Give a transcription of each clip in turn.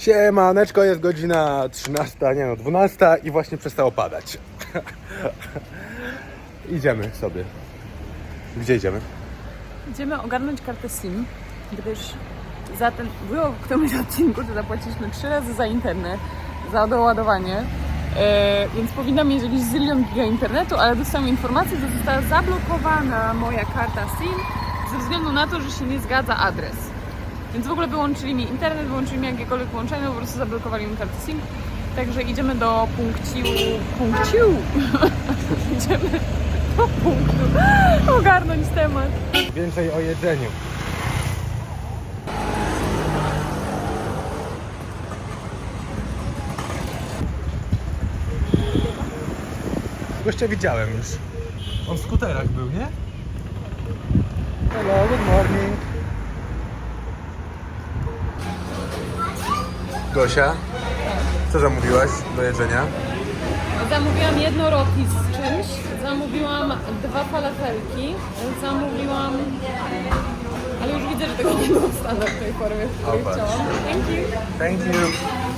Siemaneczko, jest godzina 13, nie no, 12 i właśnie przestało padać. idziemy sobie. Gdzie idziemy? Idziemy ogarnąć kartę SIM, gdyż za ten, było w którymś odcinku, że zapłaciliśmy trzy razy za internet, za doładowanie, e, więc powinna mieć jakiś zylion giga internetu, ale dostałam informację, że została zablokowana moja karta SIM ze względu na to, że się nie zgadza adres. Więc w ogóle wyłączyli mi internet, wyłączyli mi jakiekolwiek połączenie, po prostu zablokowali mi kartę SIM. Także idziemy do punkciu... punkciu! idziemy do punktu ogarnąć temat. Więcej o jedzeniu. Gościa widziałem już. On w skuterach był, nie? Hello, good morning. Gosia, co zamówiłaś do jedzenia? Zamówiłam jedno roti z czymś, zamówiłam dwa falafelki, zamówiłam... Ale już widzę, że tego nie dostanę w tej formie, w której chciałam. Thank you. Thank you.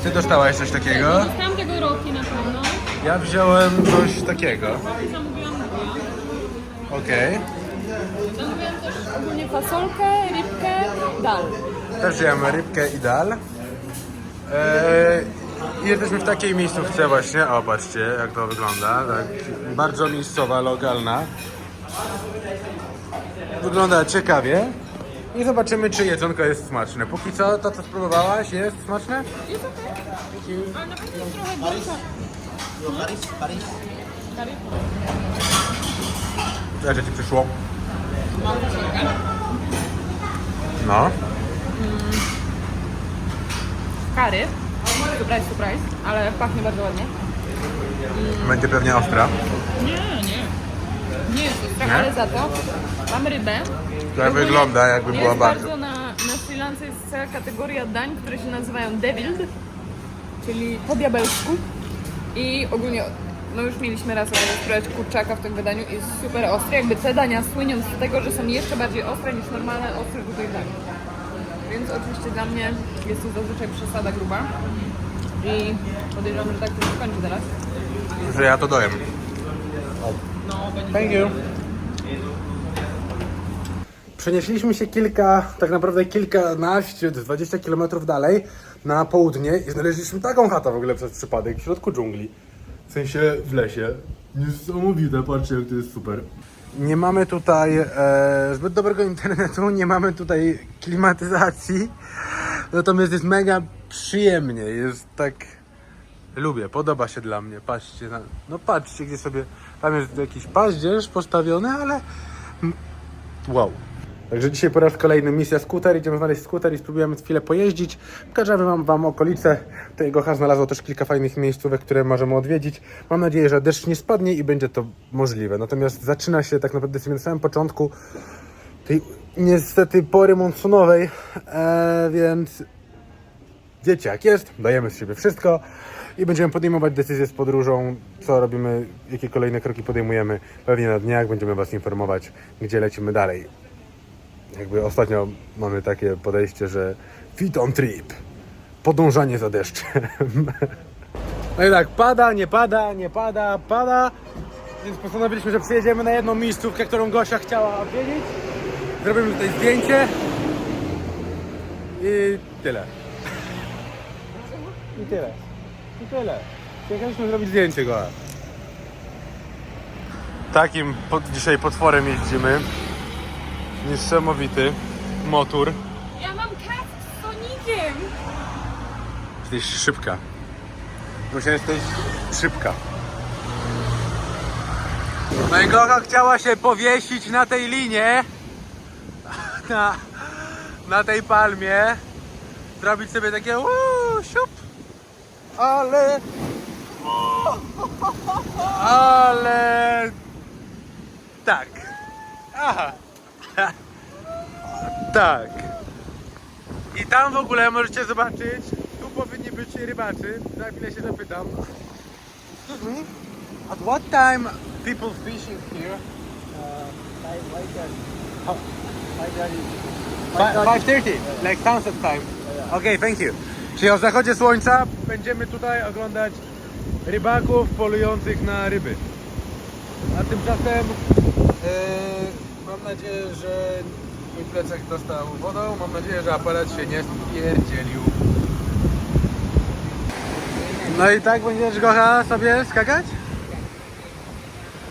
Ty dostałaś coś takiego? Dostałam tego roti na pewno. Ja wziąłem coś takiego. Zamówiłam dwa. Okej. Zamówiłam też ogólnie fasolkę, rybkę, dal. Też wziąłem rybkę i dal. Eee, I jesteśmy w takiej miejscówce właśnie. O, patrzcie jak to wygląda. Tak, bardzo miejscowa, lokalna. Wygląda ciekawie. I zobaczymy, czy jedzonko jest smaczne. Póki co, to co spróbowałaś jest smaczne? Jest okej, ale na pewno jest trochę gorsza. Paris, Paris. Kary. Jak ci przyszło? No. Kary. Surprise, surprise, ale pachnie bardzo ładnie. Będzie pewnie ostra. Nie, nie. Nie jest ostra, Nie? ale za to mam rybę. To wygląda jakby była jest bardzo. bardzo na, na Sri Lance jest cała kategoria dań, które się nazywają deviled, czyli po diabelsku. I ogólnie, no już mieliśmy raz okazję spróbować kurczaka w tym wydaniu i jest super ostry. Jakby te dania słynią z tego, że są jeszcze bardziej ostre niż normalne ostre tutaj dania. Więc oczywiście dla mnie jest to zazwyczaj przesada gruba. I podejrzewam, że tak to się skończy teraz. Że ja to dojem. No, będzie Thank you. Przenieśliśmy się kilka, tak naprawdę kilkanaście, 20 km dalej na południe i znaleźliśmy taką chatę w ogóle przez przypadek w środku dżungli. W sensie w lesie. Niesamowite, patrzcie jak to jest super. Nie mamy tutaj e, zbyt dobrego internetu, nie mamy tutaj klimatyzacji. Natomiast jest mega przyjemnie, jest tak... Lubię, podoba się dla mnie. Patrzcie, na, no patrzcie, gdzie sobie. Tam jest jakiś paździerz postawiony, ale. Wow. Także dzisiaj po raz kolejny misja skuter. Idziemy znaleźć skuter i spróbujemy chwilę pojeździć. Pokażemy wam, wam okolice. Tutaj Gocha znalazło też kilka fajnych miejscówek, które możemy odwiedzić. Mam nadzieję, że deszcz nie spadnie i będzie to możliwe. Natomiast zaczyna się tak naprawdę na samym początku tej niestety pory monsunowej, e, więc wiecie jak jest, dajemy z siebie wszystko i będziemy podejmować decyzje z podróżą, co robimy, jakie kolejne kroki podejmujemy. Pewnie na dniach będziemy Was informować, gdzie lecimy dalej. Jakby ostatnio mamy takie podejście, że fit on trip, podążanie za deszczem. No i tak, pada, nie pada, nie pada, pada, więc postanowiliśmy, że przyjedziemy na jedną miejscówkę, którą Gosia chciała odwiedzić. Zrobimy tutaj zdjęcie i tyle. I tyle. I tyle. Chcieliśmy zrobić zdjęcie go. Takim pod, dzisiaj potworem jeździmy. Niesamowity motor. Ja mam kask z Sonikiem! Jesteś szybka. Gosia, jesteś szybka. No i Gocha chciała się powiesić na tej linie. Na, na tej palmie. Zrobić sobie takie uuu, siup. Ale... Ale... Tak. Aha. Tak. I tam w ogóle możecie zobaczyć, tu powinni być rybaczy. Za chwilę się zapytam. Excuse me, at what time people fishing here? How- Fi- 5.30, like sunset time. Okay, thank you. Czyli o zachodzie słońca będziemy tutaj oglądać rybaków polujących na ryby. A tymczasem e, mam nadzieję, że mój plecak dostał wodą. Mam nadzieję, że aparat się nie spierdzielił. No i tak będziesz Gocha sobie skakać?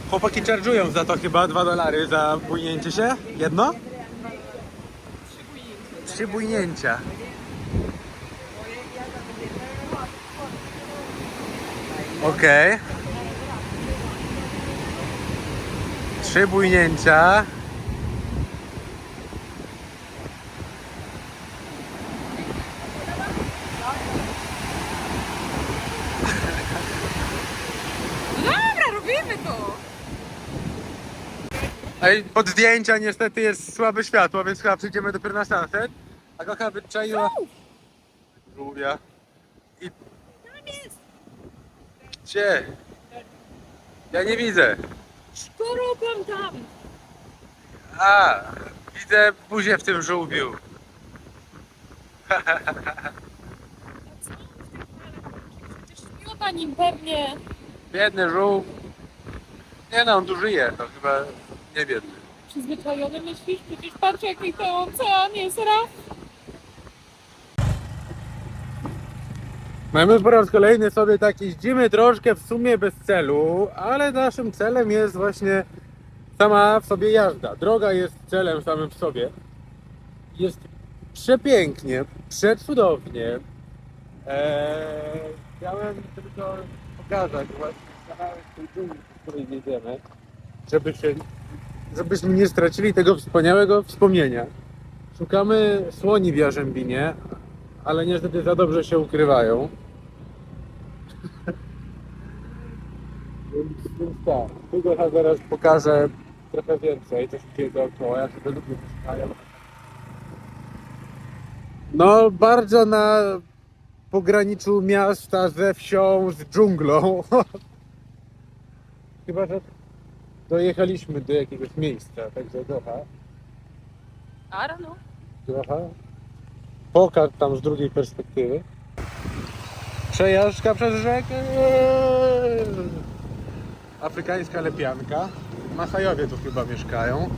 Chłopaki charge'ują za to chyba 2 dolary za bujnięcie się. Jedno? Trzy bujnięcia. Okej. Trzy bujnięcia. Ej, pod zdjęcia niestety jest słabe światło, więc chyba przyjdziemy dopiero na sunset. A Gocha wyczaiła... Żółwia. I... Gdzie? Ja nie widzę. Robią tam! A, widzę buzię w tym żółwiu. Miota nim pewnie. Biedny żółw. Nie no, on tu żyje, to chyba nie biedny. Przyzwyczajony myślisz? Przecież patrz jaki to ocean jest raf. Mamy po raz kolejny sobie tak jeździmy troszkę w sumie bez celu, ale naszym celem jest właśnie sama w sobie jazda. Droga jest celem samym w sobie. Jest przepięknie, przecudownie. Eee, chciałem tylko pokazać właśnie kawałek tej dżungli, w której jedziemy, żeby się, żebyśmy nie stracili tego wspaniałego wspomnienia. Szukamy słoni w Jarzębinie, ale niestety za dobrze się ukrywają. więc, więc tak, ja zaraz pokażę trochę więcej, co się dzieje dookoła, jak się ludzie mieszkają. No, bardzo na pograniczu miasta ze wsią, z dżunglą. Chyba, że dojechaliśmy do jakiegoś miejsca, także trochę. Don't know. Trochę. Pokaż tam z drugiej perspektywy. Przejażdżka przez rzekę. Afrykańska lepianka. Masajowie tu chyba mieszkają.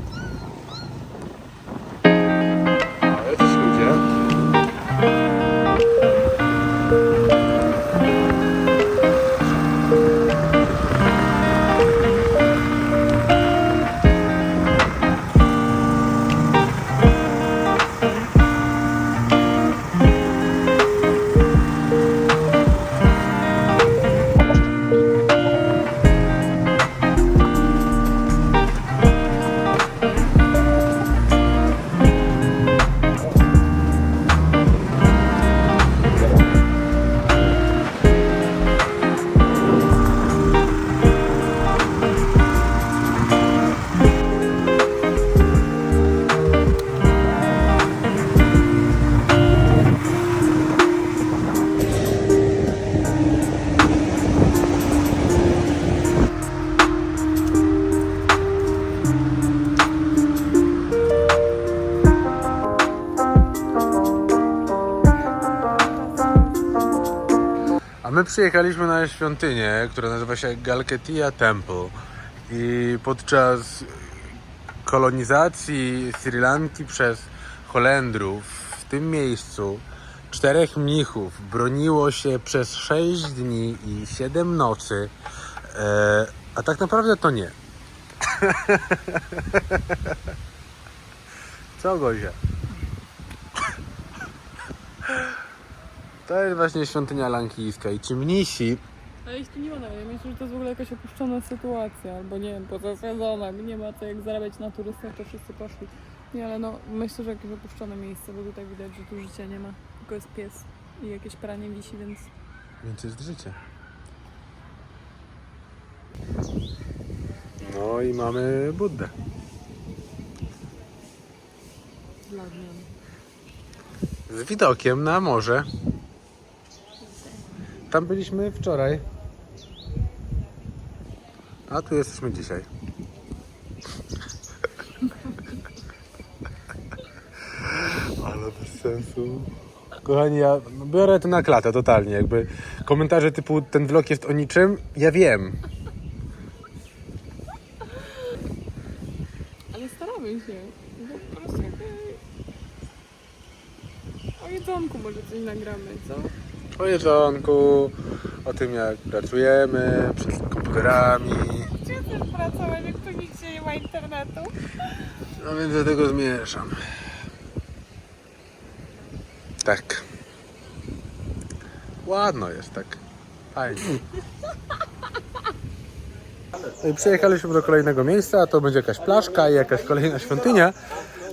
My przyjechaliśmy na świątynię, która nazywa się Galketia Temple. I podczas kolonizacji Sri Lanki przez Holendrów w tym miejscu czterech mnichów broniło się przez 6 dni i 7 nocy, e, a tak naprawdę to nie. Co Gozia? To jest właśnie świątynia lankijska i ci mnisi Ale ich tu nie ma nawet. Ja myślę, że to jest w ogóle jakaś opuszczona sytuacja, albo nie wiem, pozasadzona, nie ma co jak zarabiać na turystach, to wszyscy poszli. Nie, ale no myślę, że jakieś opuszczone miejsce, bo tutaj widać, że tu życia nie ma. Tylko jest pies i jakieś pranie wisi, więc Więc jest życie. No i mamy Buddę. dla. Z widokiem na morze. Tam byliśmy wczoraj. A tu jesteśmy dzisiaj. Ale bez sensu. Kochani, ja biorę to na klatę totalnie, jakby komentarze typu ten vlog jest o niczym, ja wiem. Ale staramy się. No po prostu jakby... O jedzonku może coś nagramy, co? O jedzonku, o tym jak pracujemy przed komputerami. Gdzie chcesz pracować, jak tu nigdzie nie ma internetu? No więc do tego zmierzam. Tak. Ładno jest tak. Fajnie. No i Przyjechaliśmy do kolejnego miejsca, to będzie jakaś plaszka i jakaś kolejna świątynia.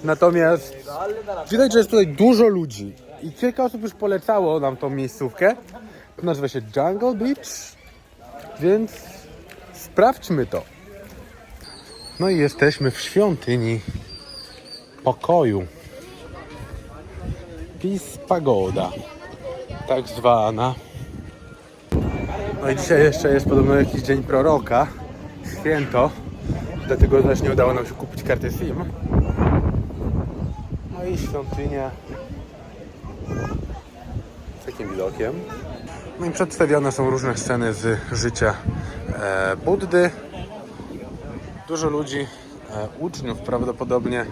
Natomiast widać, że jest tutaj dużo ludzi. I kilka osób już polecało nam tą miejscówkę. Nazywa się Jungle Beach, więc sprawdźmy to. No i jesteśmy w świątyni pokoju. Peace Pagoda, tak zwana. No i dzisiaj jeszcze jest podobno jakiś dzień proroka, święto, dlatego też nie udało nam się kupić karty SIM. No i świątynia z takim widokiem. No i przedstawione są różne sceny z życia e, Buddy, dużo ludzi, e, uczniów prawdopodobnie.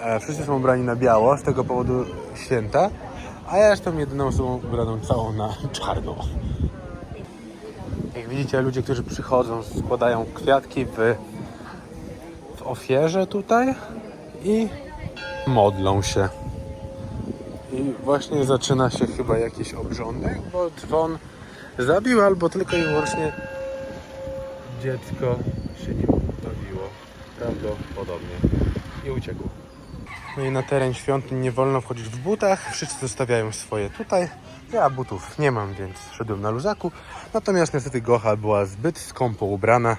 E, wszyscy są ubrani na biało z tego powodu święta, a ja jestem jedyną osobą ubraną całą na czarno. Jak widzicie, ludzie, którzy przychodzą, składają kwiatki w, w ofierze tutaj i modlą się. Właśnie zaczyna się chyba jakiś obrządek, bo dzwon zabił albo tylko i wyłącznie dziecko się nim bawiło. Prawdopodobnie. I uciekło. No i na teren świątyń nie wolno wchodzić w butach. Wszyscy zostawiają swoje tutaj. Ja butów nie mam, więc szedłem na luzaku. Natomiast niestety Gocha była zbyt skąpo ubrana,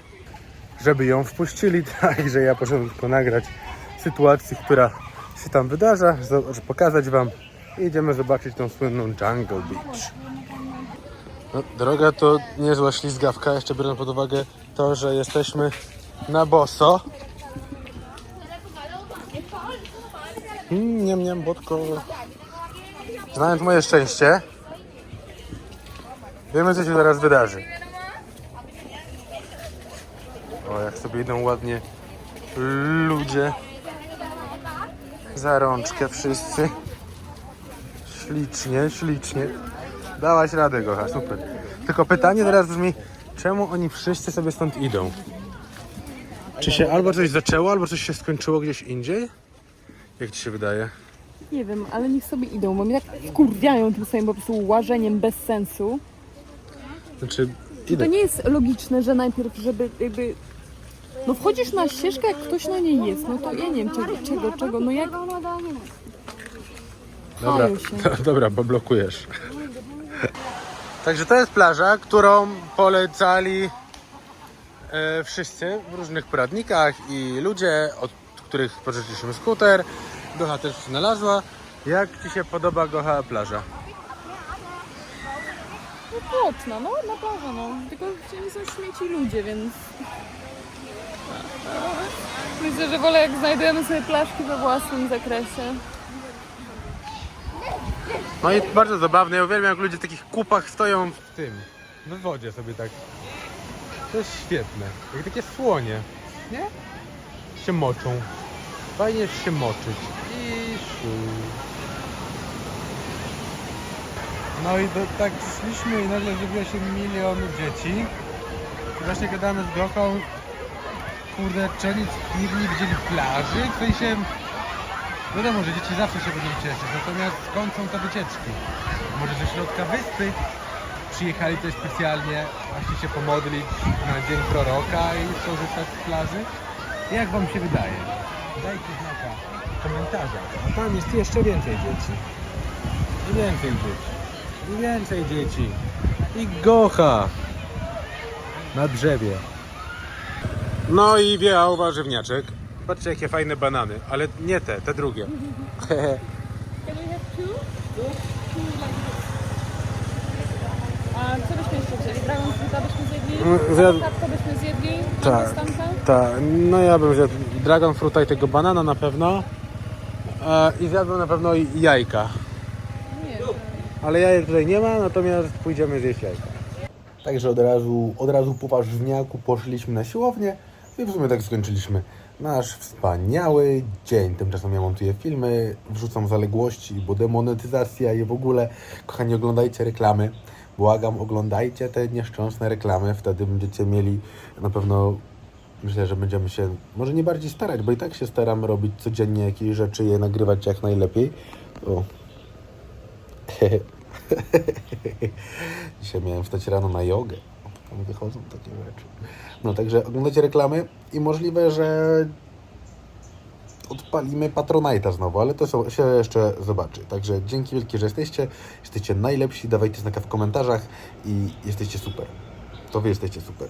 żeby ją wpuścili. Także ja poszedłem tylko nagrać sytuację, która się tam wydarza, pokazać wam. Idziemy zobaczyć tą słynną Jungle Beach. No, droga to niezła ślizgawka, jeszcze biorąc pod uwagę to, że jesteśmy na boso. Mm, nie miałem botko. Znając moje szczęście, wiemy co się zaraz wydarzy. O, jak sobie idą ładnie ludzie. Za rączkę wszyscy. Ślicznie, ślicznie. Dałaś radę, Gocha, super. Tylko pytanie teraz brzmi, czemu oni wszyscy sobie stąd idą? Czy się albo coś zaczęło, albo coś się skończyło gdzieś indziej? Jak ci się wydaje? Nie wiem, ale niech sobie idą, bo mnie tak wkurwiają tym swoim po prostu łażeniem bez sensu. Znaczy, To idę. nie jest logiczne, że najpierw, żeby jakby... No wchodzisz na ścieżkę, jak ktoś na niej jest, no to ja nie wiem czego, czego, czego, no jak... Dobra, dobra, bo blokujesz. Także to jest plaża, którą polecali e, wszyscy w różnych poradnikach i ludzie, od których pożyczyliśmy skuter. Gocha też znalazła. Jak Ci się podoba Gocha plaża? No płotna, no na plażę, no. Tylko nie są śmieci ludzie, więc... Myślę, że wolę jak znajdujemy sobie plaszki we własnym zakresie. No i bardzo zabawne, ja uwielbiam jak ludzie w takich kupach stoją w tym, w wodzie sobie tak. To jest świetne. Jak takie słonie, nie? Się moczą. Fajnie jest się moczyć. I szu. No i do, tak szliśmy i nagle zrobiło się milion dzieci. I właśnie gadamy z Gochą, kurde, czy oni nigdy nie widzieli plaży? W sensie, Wiadomo, że dzieci zawsze się będą cieszyć, natomiast skąd są te wycieczki? Może ze środka wyspy przyjechali tutaj specjalnie właśnie się pomodlić na dzień proroka i skorzystać z plaży? Jak wam się wydaje? Dajcie znaka w komentarzach. A tam jest jeszcze więcej dzieci. I więcej dzieci. I więcej dzieci. I gocha na drzewie. No i wjechał warzywniaczek. Patrzcie jakie fajne banany, ale nie te, te drugie. Can we have two? Two like this. A co byśmy jeszcze wzięli? Dragon fruita byśmy zjedli? Mm, zjadł- Awokadko byśmy zjedli? Tak. Tak, no ja bym zjadł dragon fruta i tego banana na pewno. E, I zjadłbym na pewno i jajka. Nie. ale jajek tutaj nie ma, natomiast pójdziemy zjeść jajka. Także od razu, od razu po warzywniaku poszliśmy na siłownię i w sumie tak skończyliśmy nasz wspaniały dzień. Tymczasem ja montuję filmy, wrzucam zaległości, bo demonetyzacja i w ogóle, kochani, oglądajcie reklamy. Błagam, oglądajcie te nieszczęsne reklamy, wtedy będziecie mieli na pewno Myślę, że będziemy się może nie bardziej starać, bo i tak się staram robić codziennie jakieś rzeczy je nagrywać jak najlepiej. O. Dzisiaj miałem wstać rano na jogę. Tam wychodzą takie rzeczy. No także oglądacie reklamy i możliwe, że odpalimy Patronite'a znowu, ale to się jeszcze zobaczy. Także dzięki wielkie, że jesteście. Jesteście najlepsi. Dawajcie znaka w komentarzach i jesteście super. To wy jesteście super.